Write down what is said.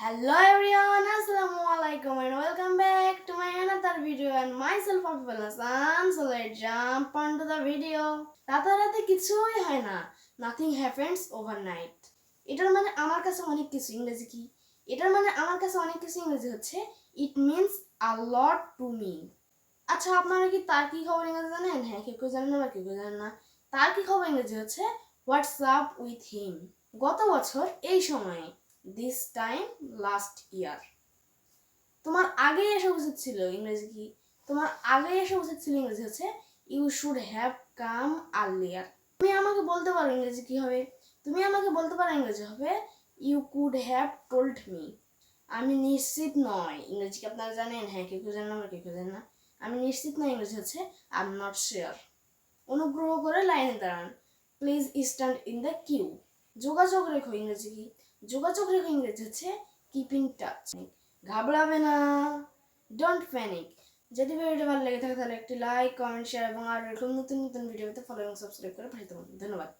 Hello everyone, Assalamu alaikum and welcome back to my another video and myself Afifal Hassan. So let's jump onto the video. রাতারাতি কিছুই হয় না। Nothing happens overnight এটার মানে আমার কাছে অনেক কিছু ইংরেজি কি? এটার মানে আমার কাছে অনেক কিছু ইংরেজি হচ্ছে it means a lot to me আচ্ছা আপনারা কি তার কি খবর ইংরেজি জানেন? হ্যাঁ কেউ কেউ জানেন বা কেউ কেউ জানেন না। তার কি খবর ইংরেজি হচ্ছে হোয়াটসঅ্যাপ উইথ হিম গত বছর এই সময়ে দিস টাইম লাস্ট ইয়ার তোমার আগেই এসে উচিত ছিল ইংরেজি কি? তোমার আগেই এসে উচিত ছিল ইংরেজি হচ্ছে you should have come earlier তুমি আমাকে বলতে পারো ইংরেজি কি হবে? তুমি আমাকে বলতে পারো ইংরেজি হবে you could have told me আমি নিশ্চিত নয়। ইংরেজি কি আপনারা জানেন? হ্যাঁ কেউ কেউ জানেন বা কেউ কেউ জানেন না। আমি নিশ্চিত নয় ইংরেজি হচ্ছে আই এম নট শিওর অনুগ্রহ করে লাইনে দাঁড়ান। Please stand in the queue যোগাযোগ রেখো, ইংরেজি কি? যোগাযোগ রেখো, ইংরেজি হচ্ছে কিপিং টাচ ঘাবড়াবে না। ডোন্ট প্যানিক যদি ভিডিওটি ভালো লেগে থাকে তাহলে একটি লাইক কমেন্ট শেয়ার এবং আর এরকম নতুন নতুন ভিডিওতে ফলো এবং সাবস্ক্রাইব করে পাঠাতে পারেন ধন্যবাদ।